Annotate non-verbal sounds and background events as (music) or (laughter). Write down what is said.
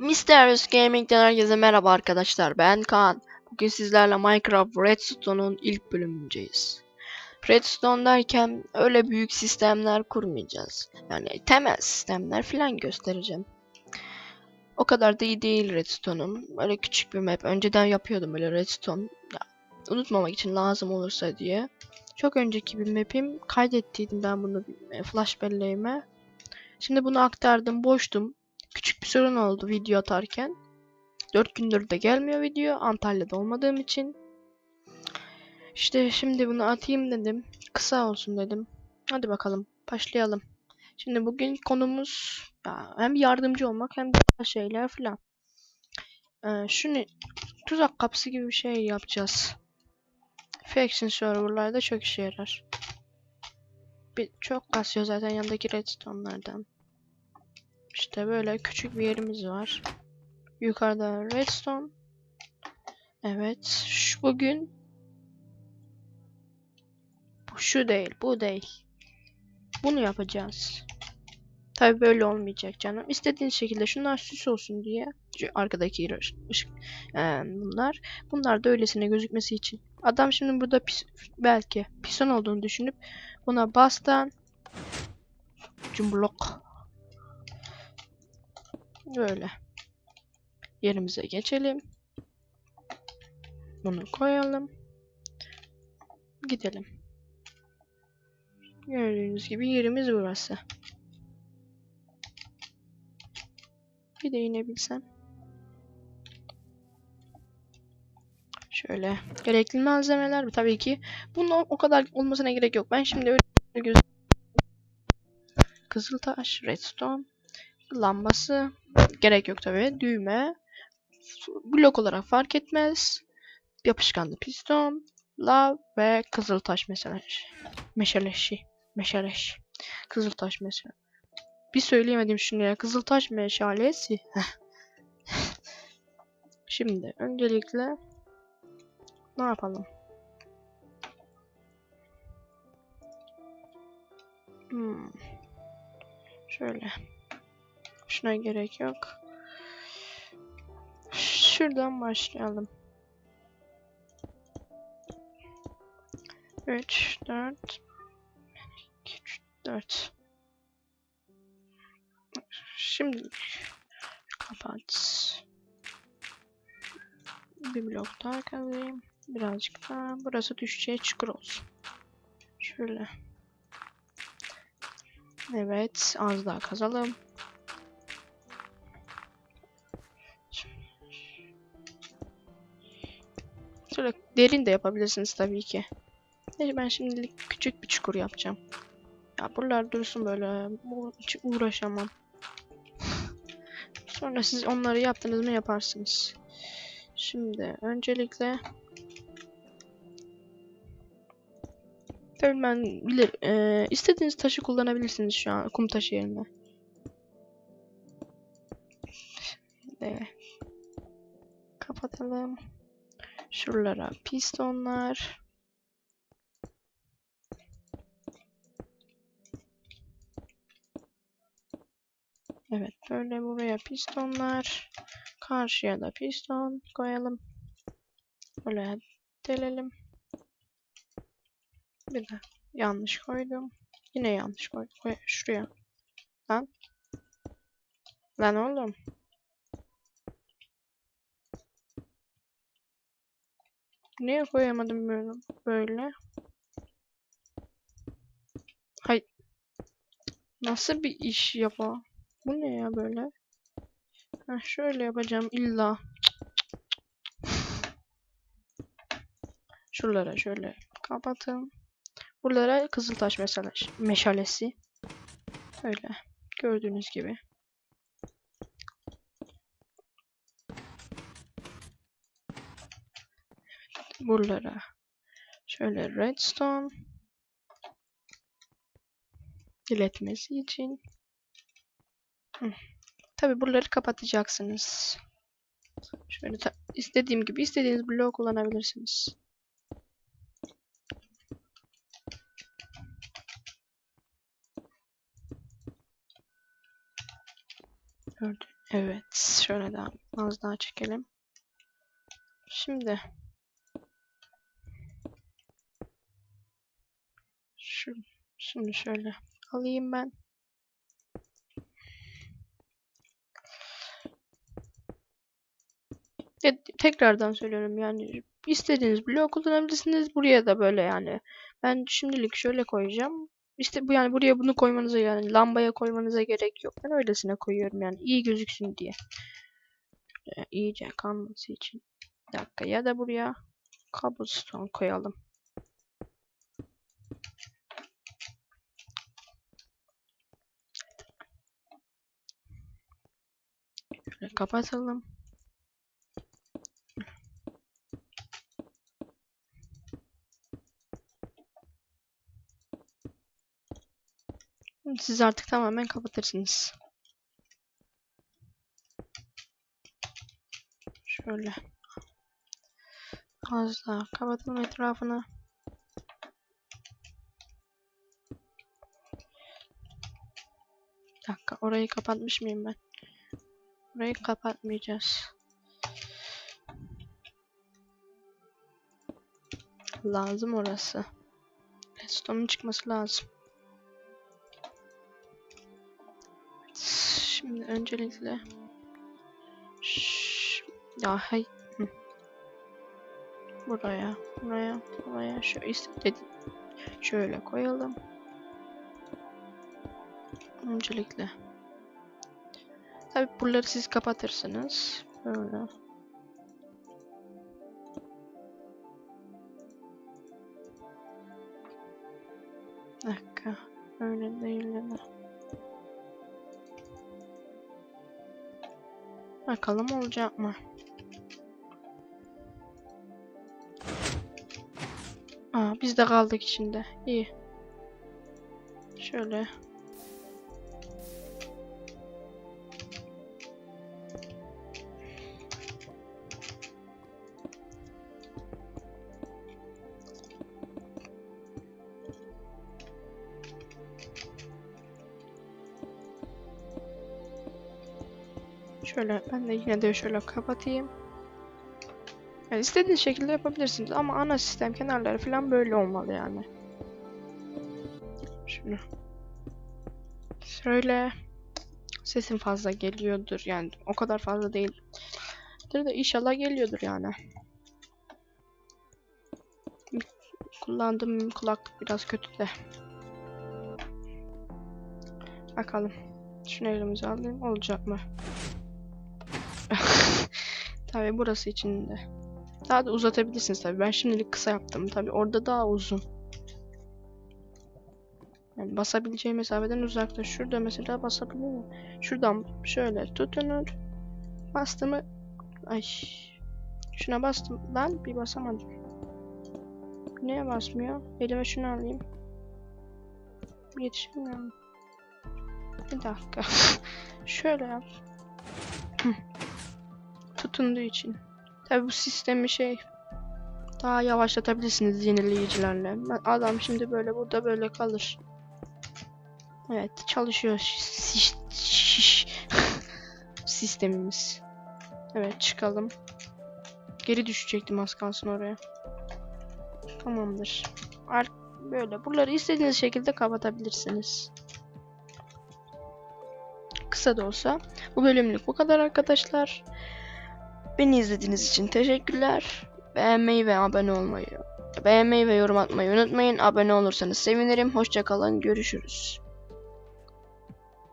Mysterious Gaming'den herkese merhaba arkadaşlar. Ben Kaan. Bugün sizlerle Minecraft Redstone'un ilk bölümündeyiz. Redstone derken öyle büyük sistemler kurmayacağız. Yani temel sistemler falan göstereceğim. O kadar da iyi değil Redstone'um. Öyle küçük bir map. Önceden yapıyordum böyle Redstone. Ya, unutmamak için lazım olursa diye. Çok önceki bir map'im. Kaydettiydim ben bunu flash belleğime. Şimdi bunu aktardım. Boştum. Küçük bir sorun oldu video atarken. 4 gündür de gelmiyor video. Antalya'da olmadığım için. İşte şimdi bunu atayım dedim. Kısa olsun dedim. Hadi bakalım başlayalım. Şimdi bugün konumuz ya, hem yardımcı olmak hem de şeyler filan. Ee, şunu tuzak kapısı gibi bir şey yapacağız. Faction serverlarda çok işe yarar. Bir, çok kasıyor zaten yanındaki redstone'lardan. İşte böyle küçük bir yerimiz var. Yukarıda redstone. Evet. Şu bugün bu şu değil, bu değil. Bunu yapacağız. Tabi böyle olmayacak canım. İstediğiniz şekilde şunlar süs olsun diye. Arkadaki ışık ee, bunlar. Bunlar da öylesine gözükmesi için. Adam şimdi burada pis, belki pison olduğunu düşünüp buna bastan cumblok Böyle. Yerimize geçelim. Bunu koyalım. Gidelim. Gördüğünüz gibi yerimiz burası. Bir de inebilsem. Şöyle. Gerekli malzemeler tabii ki. Bunun o, o kadar olmasına gerek yok. Ben şimdi öyle göz Kızıltaş, redstone, lambası, Gerek yok tabi. Düğme. Blok olarak fark etmez. Yapışkanlı piston. Lav ve kızıltaş mesela. Meşaleşi. Meşaleş. Kızıltaş mesela. Bir söyleyemedim şunu ya. Kızıltaş meşalesi. (laughs) Şimdi öncelikle ne yapalım? Hmm. Şöyle. Şuna gerek yok. Şuradan başlayalım. 3, 4 2, 4 Şimdi kapat. Bir blok daha kazayım. Birazcık daha. Burası düşeceği çukur olsun. Şöyle. Evet. Az daha kazalım. Şöyle derin de yapabilirsiniz tabii ki. Neyse ben şimdilik küçük bir çukur yapacağım. Ya buralar dursun böyle. Hiç uğraşamam. (laughs) Sonra siz onları yaptınız mı yaparsınız. Şimdi öncelikle Tabii ben bilir, e, istediğiniz taşı kullanabilirsiniz şu an kum taşı yerine. Şimdi kapatalım. Şuralara pistonlar. Evet böyle buraya pistonlar. Karşıya da piston koyalım. Böyle delelim. Bir de yanlış koydum. Yine yanlış koydum. Koy şuraya. Lan. Lan oğlum. Niye koyamadım böyle? Böyle. Hay. Nasıl bir iş yapa? Bu ne ya böyle? Heh, şöyle yapacağım illa. Şuralara şöyle kapatın. Buralara kızıltaş mesela meşalesi. Öyle. Gördüğünüz gibi. Buralara şöyle redstone. İletmesi için. Tabi buraları kapatacaksınız. Şöyle istediğim gibi istediğiniz bloğu kullanabilirsiniz. Evet, şöyle daha az daha çekelim. Şimdi şu şunu şöyle alayım ben. Ya, tekrardan söylüyorum yani istediğiniz bloğu kullanabilirsiniz. Buraya da böyle yani. Ben şimdilik şöyle koyacağım. İşte bu yani buraya bunu koymanıza yani lambaya koymanıza gerek yok. Ben öylesine koyuyorum yani iyi gözüksün diye. Şöyle iyice kalması için. Bir dakika ya da buraya cobblestone koyalım. Şöyle kapatalım. Siz artık tamamen kapatırsınız. Şöyle. Az daha kapatalım etrafını. Bir dakika orayı kapatmış mıyım ben? Orayı kapatmayacağız. Lazım orası. Redstone'un çıkması lazım. Şimdi öncelikle Şş, ya hay buraya buraya buraya şöyle istedim şöyle koyalım öncelikle tabi buraları siz kapatırsınız böyle dakika öyle değil de Bakalım olacak mı? Aa, biz de kaldık içinde. İyi. Şöyle. Şöyle ben de yine de şöyle kapatayım. Yani istediğiniz şekilde yapabilirsiniz ama ana sistem kenarları falan böyle olmalı yani. Şunu. Şöyle. Sesim fazla geliyordur yani o kadar fazla değil. de inşallah geliyordur yani. Kullandığım kulaklık biraz kötü de. Bakalım. Şunu elimize alayım olacak mı? (laughs) Tabii burası için de. Daha da uzatabilirsiniz tabii. Ben şimdilik kısa yaptım. Tabii orada daha uzun. Yani basabileceği mesafeden uzakta. Şurada mesela basabilir miyim? Şuradan şöyle tutunur. Bastı mı? Ay. Şuna bastım. Lan bir basamadım. Niye basmıyor? Elime şunu alayım. Yetişemiyorum. Bir dakika. (laughs) şöyle yap tutunduğu için. Tabi bu sistemi şey daha yavaşlatabilirsiniz yenileyicilerle. Adam şimdi böyle burada böyle kalır. Evet çalışıyor şiş, şiş. (laughs) sistemimiz. Evet çıkalım. Geri düşecektim az kalsın oraya. Tamamdır. Ar böyle buraları istediğiniz şekilde kapatabilirsiniz. Kısa da olsa. Bu bölümlük bu kadar arkadaşlar. Beni izlediğiniz için teşekkürler. Beğenmeyi ve abone olmayı, beğenmeyi ve yorum atmayı unutmayın. Abone olursanız sevinirim. Hoşçakalın. Görüşürüz.